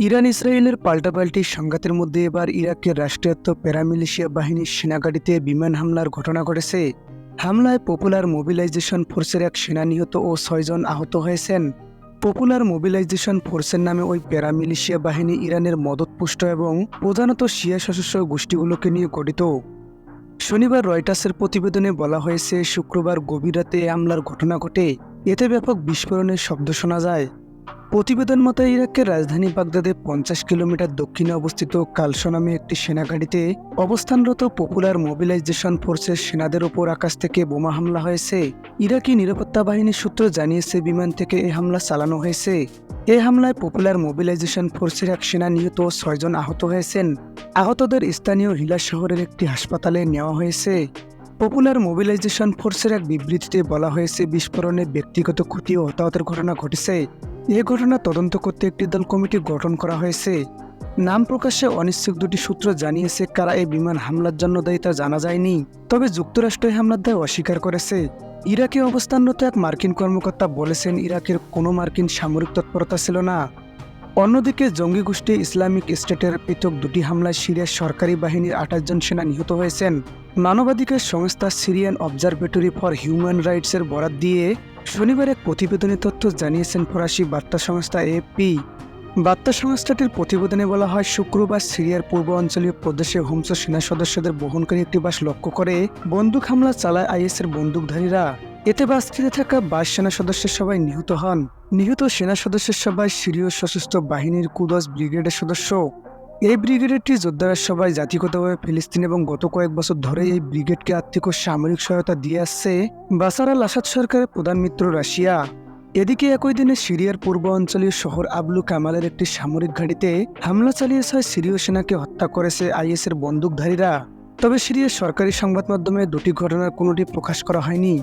Iran ইসরায়েলের পাল্টাপাল্টি সংঘাতের মধ্যে এবার ইরাকের রাষ্ট্রায়ত্ত প্যারামিলিশিয়া বাহিনীর সেনাগাড়িতে বিমান হামলার ঘটনা ঘটেছে। হামলায় পপুলার মোবিলাইজেশন ফোর্সের এক সেনা নিহত ও ছয়জন আহত হয়েছেন। পপুলার মোবিলাইজেশন ফোর্সের নামে ওই প্যারামিলিশিয়া বাহিনী ইরানের মদতপুষ্ট এবং প্রধানত শিয়া সশস্ত্র গোষ্ঠীগুলোকে নিয়ে গঠিত। শনিবার রয়টার্সের প্রতিবেদনে বলা হয়েছে, শুক্রবার গভীর রাতে হামলার ঘটনা ঘটে। এতে ব্যাপক বিস্ফোরণের শব্দ শোনা যায়। প্রতিবেদন মতো ইরাকের রাজধানী বাগদাদে পঞ্চাশ কিলোমিটার দক্ষিণে অবস্থিত কালসো নামে একটি সেনাগাড়িতে অবস্থানরত পপুলার মোবিলাইজেশন ফোর্সের সেনাদের ওপর আকাশ থেকে বোমা হামলা হয়েছে। ইরাকি নিরাপত্তা বাহিনীর সূত্র জানিয়েছে, বিমান থেকে এই হামলা চালানো হয়েছে। এ হামলায় পপুলার মোবিলাইজেশন ফোর্সের এক সেনা নিহত ছয়জন আহত হয়েছেন। আহতদের স্থানীয় হিলা শহরের একটি হাসপাতালে নেওয়া হয়েছে। পপুলার মোবিলাইজেশন ফোর্সের এক বিবৃতিতে বলা হয়েছে, বিস্ফোরণে ব্যক্তিগত ক্ষতি ও হতাহতের ঘটনা ঘটেছে। এ ঘটনা তদন্ত করতে একটি দল কমিটি গঠন করা হয়েছে। নাম প্রকাশে অনিশ্চিত দুটি সূত্র জানিয়েছে কারা এই বিমান হামলার জন্য দায়ী তা জানা যায়নি। তবে যুক্তরাষ্ট্র হামলার দায় অস্বীকার করেছে। ইরাকে অবস্থানরত এক মার্কিন কর্মকর্তা বলেছেন ইরাকের কোনো মার্কিন সামরিক তৎপরতা ছিল না। অন্যদিকে জঙ্গি গোষ্ঠী ইসলামিক স্টেটের পৃথক দুটি হামলায় সিরিয়ার সরকারি বাহিনীর আঠাশ জন সেনা নিহত হয়েছেন। মানবাধিকার সংস্থা সিরিয়ান অবজারভেটরি ফর হিউম্যান রাইটসের বরাত দিয়ে শনিবার এক প্রতিবেদনে তথ্য জানিয়েছেন ফরাসি বার্তা সংস্থা এপি বার্তা সংস্থাটির প্রতিবেদনে বলা হয়, শুক্রবার সিরিয়ার পূর্ব অঞ্চলীয় প্রদেশে হোমস সেনা সদস্যদের বহনকারী একটি বাস লক্ষ্য করে বন্দুক হামলা চালায় আইএসের বন্দুকধারীরা। এতে বাসটিতে থাকা বাইশ সেনা সদস্যের সবাই নিহত হন। নিহত সেনা সদস্যের সবাই সিরীয় সশস্ত্র বাহিনীর কুদস ব্রিগেডের সদস্য। এই ব্রিগেডেরটি যোদ্ধারা সবাই জাতিগতভাবে ফিলিস্তিন এবং গত কয়েক বছর ধরে এই ব্রিগেডকে আর্থিক ও সামরিক সহায়তা দিয়ে আসছে বাসার আল আসাদ সরকারের প্রধান মিত্র রাশিয়া। এদিকে একই দিনে সিরিয়ার পূর্ব অঞ্চলীয় শহর আবলু কামালের একটি সামরিক ঘাঁটিতে হামলা চালিয়ে ছয় সিরীয় সেনাকে হত্যা করেছে আইএসের বন্দুকধারীরা। তবে সিরিয়ার সরকারি সংবাদ মাধ্যমে দুটি ঘটনার কোনোটি প্রকাশ করা হয়নি।